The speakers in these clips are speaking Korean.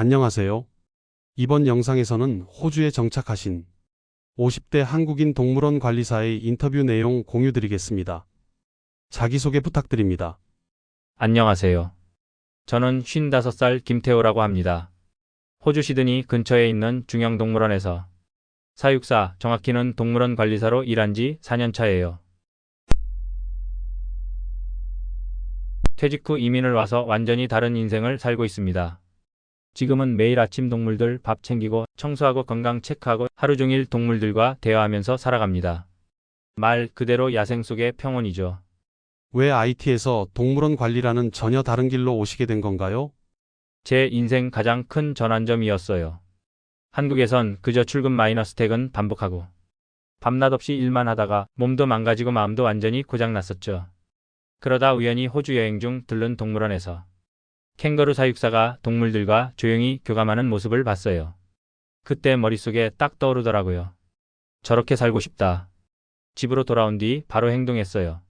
안녕하세요. 이번 영상에서는 호주에 정착하신 50대 한국인 동물원 관리사의 인터뷰 내용 공유드리겠습니다. 자기소개 부탁드립니다. 안녕하세요. 저는 55살 김태호라고 합니다. 호주 시드니 근처에 있는 중형동물원에서 사육사, 정확히는 동물원 관리사로 일한 지 4년 차예요. 퇴직 후 이민을 와서 완전히 다른 인생을 살고 있습니다. 지금은 매일 아침 동물들 밥 챙기고 청소하고 건강 체크하고 하루 종일 동물들과 대화하면서 살아갑니다. 말 그대로 야생 속의 평온이죠. 왜 IT에서 동물원 관리라는 전혀 다른 길로 오시게 된 건가요? 제 인생 가장 큰 전환점이었어요. 한국에선 그저 출근 마이너스 퇴근 반복하고 밤낮 없이 일만 하다가 몸도 망가지고 마음도 완전히 고장났었죠. 그러다 우연히 호주 여행 중 들른 동물원에서 캥거루 사육사가 동물들과 조용히 교감하는 모습을 봤어요. 그때 머릿속에 딱 떠오르더라고요. 저렇게 살고 싶다. 집으로 돌아온 뒤 바로 행동했어요.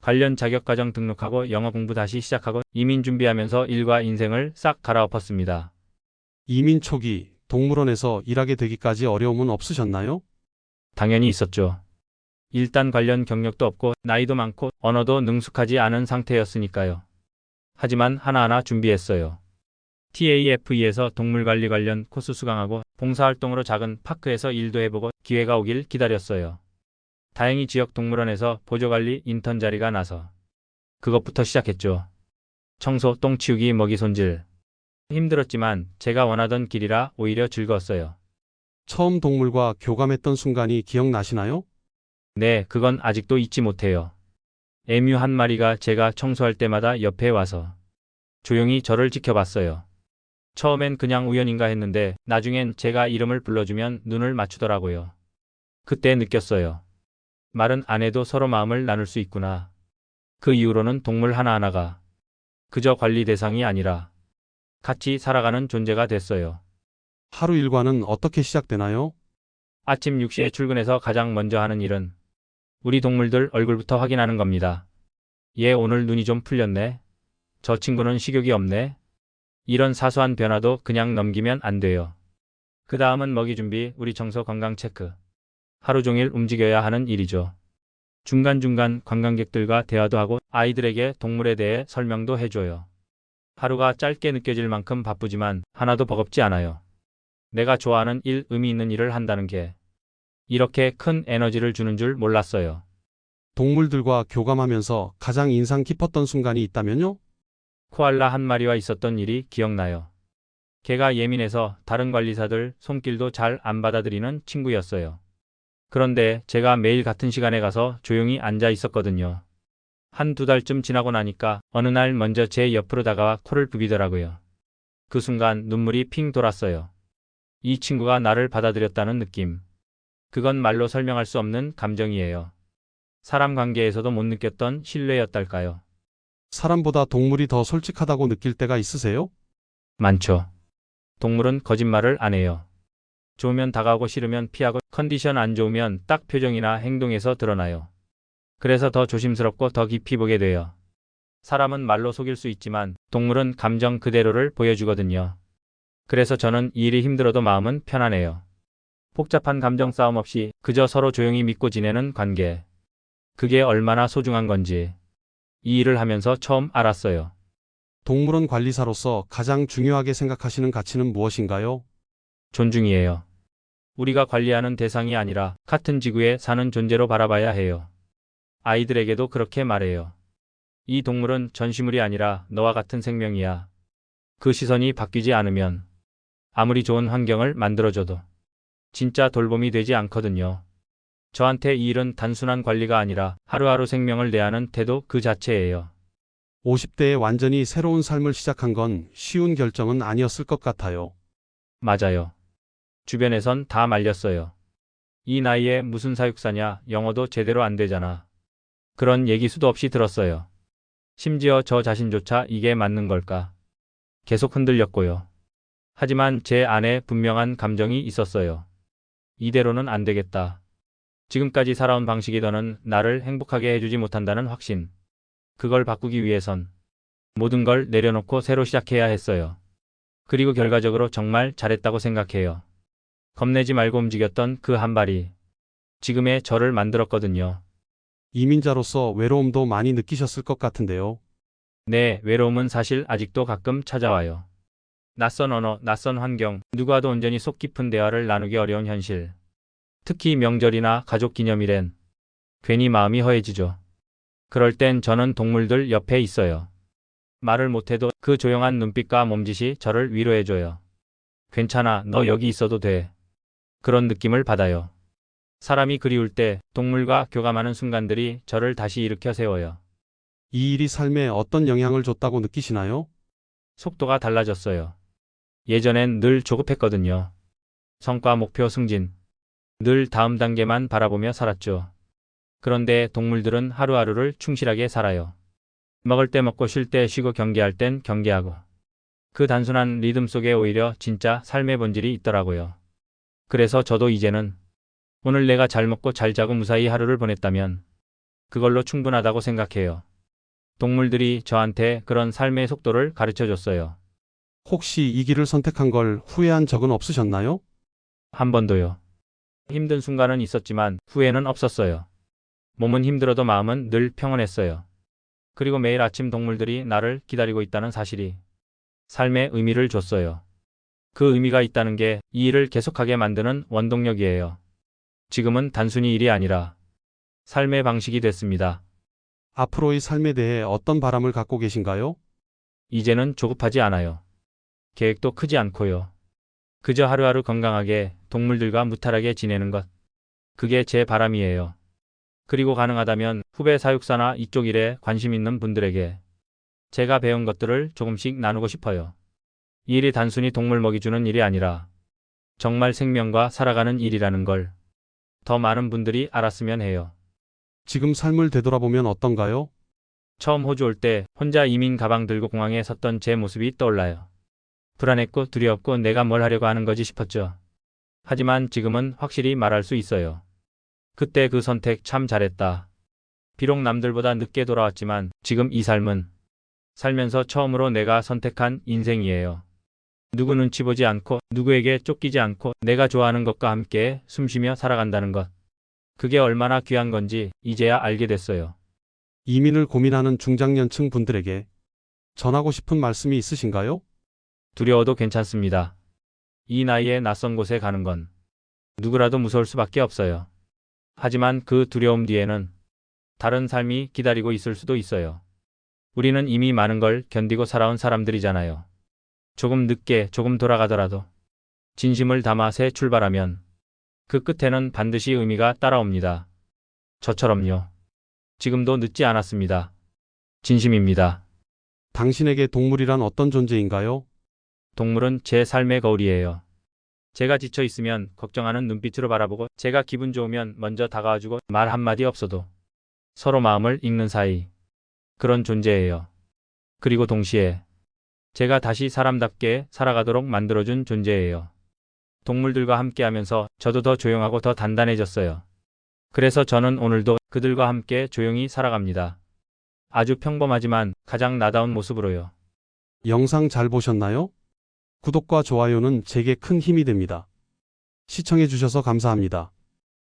관련 자격과정 등록하고 영어 공부 다시 시작하고 이민 준비하면서 일과 인생을 싹 갈아엎었습니다. 이민 초기 동물원에서 일하게 되기까지 어려움은 없으셨나요? 당연히 있었죠. 일단 관련 경력도 없고 나이도 많고 언어도 능숙하지 않은 상태였으니까요. 하지만 하나하나 준비했어요. TAFE에서 동물관리 관련 코스 수강하고 봉사활동으로 작은 파크에서 일도 해보고 기회가 오길 기다렸어요. 다행히 지역 동물원에서 보조관리 인턴 자리가 나서 그것부터 시작했죠. 청소, 똥 치우기, 먹이 손질. 힘들었지만 제가 원하던 길이라 오히려 즐거웠어요. 처음 동물과 교감했던 순간이 기억나시나요? 네, 그건 아직도 잊지 못해요. 에뮤 한 마리가 제가 청소할 때마다 옆에 와서 조용히 저를 지켜봤어요. 처음엔 그냥 우연인가 했는데 나중엔 제가 이름을 불러주면 눈을 맞추더라고요. 그때 느꼈어요. 말은 안 해도 서로 마음을 나눌 수 있구나. 그 이후로는 동물 하나하나가 그저 관리 대상이 아니라 같이 살아가는 존재가 됐어요. 하루 일과는 어떻게 시작되나요? 아침 6시에 출근해서 가장 먼저 하는 일은 우리 동물들 얼굴부터 확인하는 겁니다. 얘 오늘 눈이 좀 풀렸네. 저 친구는 식욕이 없네. 이런 사소한 변화도 그냥 넘기면 안 돼요. 그 다음은 먹이 준비, 우리 청소 건강 체크. 하루 종일 움직여야 하는 일이죠. 중간중간 관광객들과 대화도 하고 아이들에게 동물에 대해 설명도 해줘요. 하루가 짧게 느껴질 만큼 바쁘지만 하나도 버겁지 않아요. 내가 좋아하는 일, 의미 있는 일을 한다는 게 이렇게 큰 에너지를 주는 줄 몰랐어요. 동물들과 교감하면서 가장 인상 깊었던 순간이 있다면요? 코알라 한 마리와 있었던 일이 기억나요. 걔가 예민해서 다른 관리사들 손길도 잘 안 받아들이는 친구였어요. 그런데 제가 매일 같은 시간에 가서 조용히 앉아 있었거든요. 한 두 달쯤 지나고 나니까 어느 날 먼저 제 옆으로 다가와 코를 부비더라고요. 그 순간 눈물이 핑 돌았어요. 이 친구가 나를 받아들였다는 느낌. 그건 말로 설명할 수 없는 감정이에요. 사람 관계에서도 못 느꼈던 신뢰였달까요? 사람보다 동물이 더 솔직하다고 느낄 때가 있으세요? 많죠. 동물은 거짓말을 안 해요. 좋으면 다가오고 싫으면 피하고 컨디션 안 좋으면 딱 표정이나 행동에서 드러나요. 그래서 더 조심스럽고 더 깊이 보게 돼요. 사람은 말로 속일 수 있지만 동물은 감정 그대로를 보여주거든요. 그래서 저는 이 일이 힘들어도 마음은 편안해요. 복잡한 감정 싸움 없이 그저 서로 조용히 믿고 지내는 관계. 그게 얼마나 소중한 건지 이 일을 하면서 처음 알았어요. 동물원 관리사로서 가장 중요하게 생각하시는 가치는 무엇인가요? 존중이에요. 우리가 관리하는 대상이 아니라 같은 지구에 사는 존재로 바라봐야 해요. 아이들에게도 그렇게 말해요. 이 동물은 전시물이 아니라 너와 같은 생명이야. 그 시선이 바뀌지 않으면 아무리 좋은 환경을 만들어줘도 진짜 돌봄이 되지 않거든요. 저한테 이 일은 단순한 관리가 아니라 하루하루 생명을 대하는 태도 그 자체예요. 50대에 완전히 새로운 삶을 시작한 건 쉬운 결정은 아니었을 것 같아요. 맞아요. 주변에선 다 말렸어요. 이 나이에 무슨 사육사냐, 영어도 제대로 안 되잖아. 그런 얘기 수도 없이 들었어요. 심지어 저 자신조차 이게 맞는 걸까? 계속 흔들렸고요. 하지만 제 안에 분명한 감정이 있었어요. 이대로는 안 되겠다. 지금까지 살아온 방식이 더는 나를 행복하게 해주지 못한다는 확신. 그걸 바꾸기 위해선 모든 걸 내려놓고 새로 시작해야 했어요. 그리고 결과적으로 정말 잘했다고 생각해요. 겁내지 말고 움직였던 그 한 발이 지금의 저를 만들었거든요. 이민자로서 외로움도 많이 느끼셨을 것 같은데요. 네, 외로움은 사실 아직도 가끔 찾아와요. 낯선 언어, 낯선 환경, 누구와도 온전히 속 깊은 대화를 나누기 어려운 현실. 특히 명절이나 가족 기념일엔 괜히 마음이 허해지죠. 그럴 땐 저는 동물들 옆에 있어요. 말을 못해도 그 조용한 눈빛과 몸짓이 저를 위로해줘요. 괜찮아, 너 여기 있어도 돼. 그런 느낌을 받아요. 사람이 그리울 때 동물과 교감하는 순간들이 저를 다시 일으켜 세워요. 이 일이 삶에 어떤 영향을 줬다고 느끼시나요? 속도가 달라졌어요. 예전엔 늘 조급했거든요. 성과, 목표, 승진. 늘 다음 단계만 바라보며 살았죠. 그런데 동물들은 하루하루를 충실하게 살아요. 먹을 때 먹고 쉴 때 쉬고 경계할 땐 경계하고. 그 단순한 리듬 속에 오히려 진짜 삶의 본질이 있더라고요. 그래서 저도 이제는 오늘 내가 잘 먹고 잘 자고 무사히 하루를 보냈다면 그걸로 충분하다고 생각해요. 동물들이 저한테 그런 삶의 속도를 가르쳐 줬어요. 혹시 이 길을 선택한 걸 후회한 적은 없으셨나요? 한 번도요. 힘든 순간은 있었지만 후회는 없었어요. 몸은 힘들어도 마음은 늘 평온했어요. 그리고 매일 아침 동물들이 나를 기다리고 있다는 사실이 삶에 의미를 줬어요. 그 의미가 있다는 게 이 일을 계속하게 만드는 원동력이에요. 지금은 단순히 일이 아니라 삶의 방식이 됐습니다. 앞으로의 삶에 대해 어떤 바람을 갖고 계신가요? 이제는 조급하지 않아요. 계획도 크지 않고요. 그저 하루하루 건강하게 동물들과 무탈하게 지내는 것. 그게 제 바람이에요. 그리고 가능하다면 후배 사육사나 이쪽 일에 관심 있는 분들에게 제가 배운 것들을 조금씩 나누고 싶어요. 이 일이 단순히 동물 먹이 주는 일이 아니라 정말 생명과 살아가는 일이라는 걸 더 많은 분들이 알았으면 해요. 지금 삶을 되돌아보면 어떤가요? 처음 호주 올 때 혼자 이민 가방 들고 공항에 섰던 제 모습이 떠올라요. 불안했고 두려웠고 내가 뭘 하려고 하는 거지 싶었죠. 하지만 지금은 확실히 말할 수 있어요. 그때 그 선택 참 잘했다. 비록 남들보다 늦게 돌아왔지만 지금 이 삶은 살면서 처음으로 내가 선택한 인생이에요. 누구 눈치 보지 않고 누구에게 쫓기지 않고 내가 좋아하는 것과 함께 숨쉬며 살아간다는 것. 그게 얼마나 귀한 건지 이제야 알게 됐어요. 이민을 고민하는 중장년층 분들에게 전하고 싶은 말씀이 있으신가요? 두려워도 괜찮습니다. 이 나이에 낯선 곳에 가는 건 누구라도 무서울 수밖에 없어요. 하지만 그 두려움 뒤에는 다른 삶이 기다리고 있을 수도 있어요. 우리는 이미 많은 걸 견디고 살아온 사람들이잖아요. 조금 늦게 조금 돌아가더라도 진심을 담아 새 출발하면 그 끝에는 반드시 의미가 따라옵니다. 저처럼요. 지금도 늦지 않았습니다. 진심입니다. 당신에게 동물이란 어떤 존재인가요? 동물은 제 삶의 거울이에요. 제가 지쳐 있으면 걱정하는 눈빛으로 바라보고 제가 기분 좋으면 먼저 다가와주고 말 한마디 없어도 서로 마음을 읽는 사이. 그런 존재예요. 그리고 동시에 제가 다시 사람답게 살아가도록 만들어준 존재예요. 동물들과 함께 하면서 저도 더 조용하고 더 단단해졌어요. 그래서 저는 오늘도 그들과 함께 조용히 살아갑니다. 아주 평범하지만 가장 나다운 모습으로요. 영상 잘 보셨나요? 구독과 좋아요는 제게 큰 힘이 됩니다. 시청해주셔서 감사합니다.